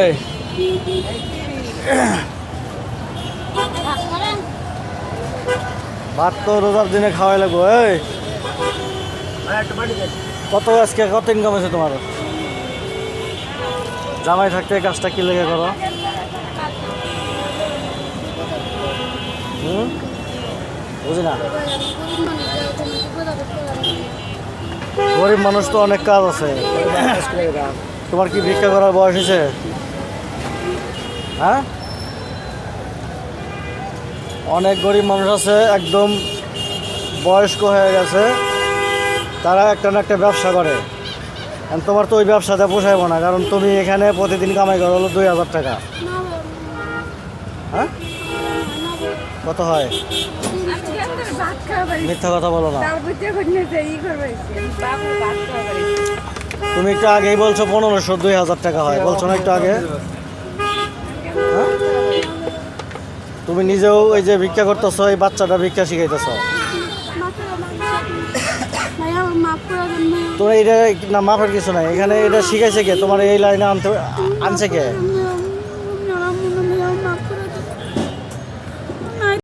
এই। ভাত তো রোজার দিনে খাওয়াই লাগবো, এই। কত আজকে, কত ইনকাম আছে তোমার? জামাই থাকতে কাজটা কি লেগে করো? বুঝি না। গরিব মানুষ তো অনেক কাজ আছে। তোমার কি ভিক্ষা করার বয়স হয়েছে? হ্যাঁ? অনেক গরিব মানুষ আছে, একদম বয়স্ক হয়ে গেছে। তারা একটা না একটা ব্যবসা করে। তোমার তো ওই ব্যবসাতে পোষাইব না, কারণ তুমি এখানে প্রতিদিন কামাই করো হলো দুই হাজার টাকা। হ্যাঁ? কত হয়? মিথ্যা কথা বলো না। তুমি একটু আগেই বলছো পনেরোশো, দুই হাজার টাকা হয়। বলছো না একটু আগে হ্যাঁ? তুমি নিজেও এই যে ভিক্ষা করতেছো, এই বাচ্চাটা ভিক্ষা শিখাইতেছ। তোমার এটা না মাফের কিছু নাই। এখানে এটা শিখাইছে কে? তোমার এই লাইনে আনতে আনছে কে?